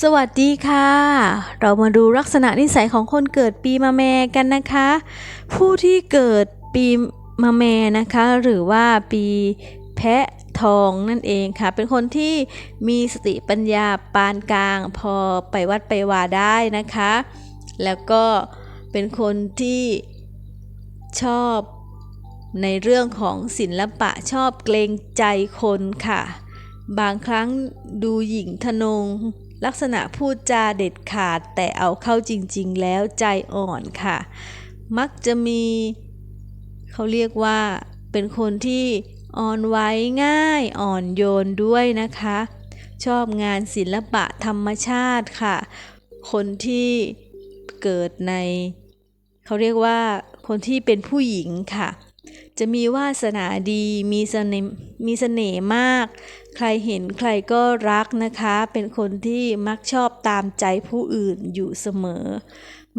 สวัสดีค่ะ เรามาดูลักษณะนิสัยของคนเกิดปีมะแม่กันนะคะ ผู้ที่เกิดปีมะแม่นะคะ หรือว่าปีแพะทองนั่นเองค่ะ เป็นคนที่มีสติปัญญาปานกลาง พอไปวัดไปวาได้นะคะ แล้วก็เป็นคนที่ชอบในเรื่องของศิลปะชอบเกรงใจคนค่ะ บางครั้งดูหญิงทนง ลักษณะพูดจาเด็ดขาดแต่เอาเข้าจริงๆ แล้วใจอ่อนค่ะ มักจะมี เขาเรียกว่าเป็นคนที่อ่อนไหวง่ายอ่อนโยนด้วยนะคะ ชอบงานศิลปะธรรมชาติค่ะ คนที่เกิดใน เขาเรียกว่าคนที่เป็นผู้หญิงค่ะ จะมีวาสนาดีมีเสน่ห์มีเสน่ห์มาก ใครเห็นใครก็รักนะคะ เป็นคนที่มักชอบตามใจผู้อื่นอยู่เสมอ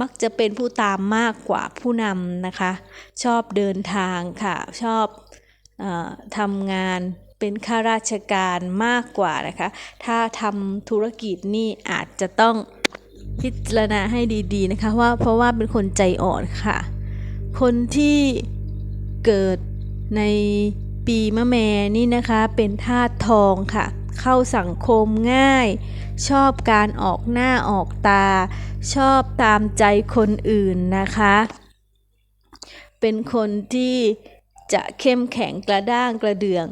มักจะเป็นผู้ตามมากกว่าผู้นำนะคะ ชอบเดินทางค่ะ ชอบอทำงานเป็นข้าราชการมากกว่านะคะ ถ้าทำธุรกิจนี่อาจจะต้องพิจารณาให้ดีๆนะคะว่าเพราะว่าเป็นคนใจอ่อนค่ะ คนที่ เกิดในปีมะแม่นี่นะคะเป็นธาตุทองค่ะ เข้าสังคมง่าย ชอบการออกหน้าออกตา ชอบตามใจคนอื่นนะคะ เป็นคนที่จะเข้มแข็งกระด้างกระเดือง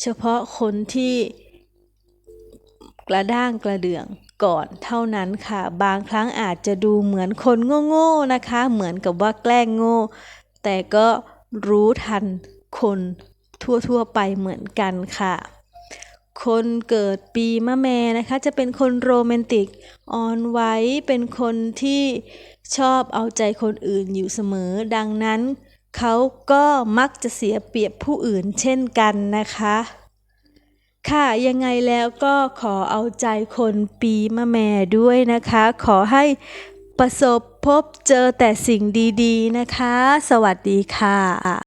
เฉพาะคนที่กระด้างกระเดืองก่อนเท่านั้นค่ะ บางครั้งอาจจะดูเหมือนคนโง่ๆนะคะ เหมือนกับว่าแกล้งโง่ แต่ก็ รู้ทันคนทั่วๆไปเหมือนกันค่ะ คนเกิดปีมะแม่นะคะ จะเป็นคนโรแมนติกอ่อนไหวเป็นคนที่ชอบเอาใจคนอื่นอยู่เสมอ ดังนั้น เขาก็มักจะเสียเปรียบผู้อื่นเช่นกันนะคะ ค่ะยังไงแล้วก็ขอเอาใจคนปีมะแม่ด้วยนะคะ ขอให้ ประสบพบเจอแต่สิ่งดีๆนะคะ สวัสดีค่ะ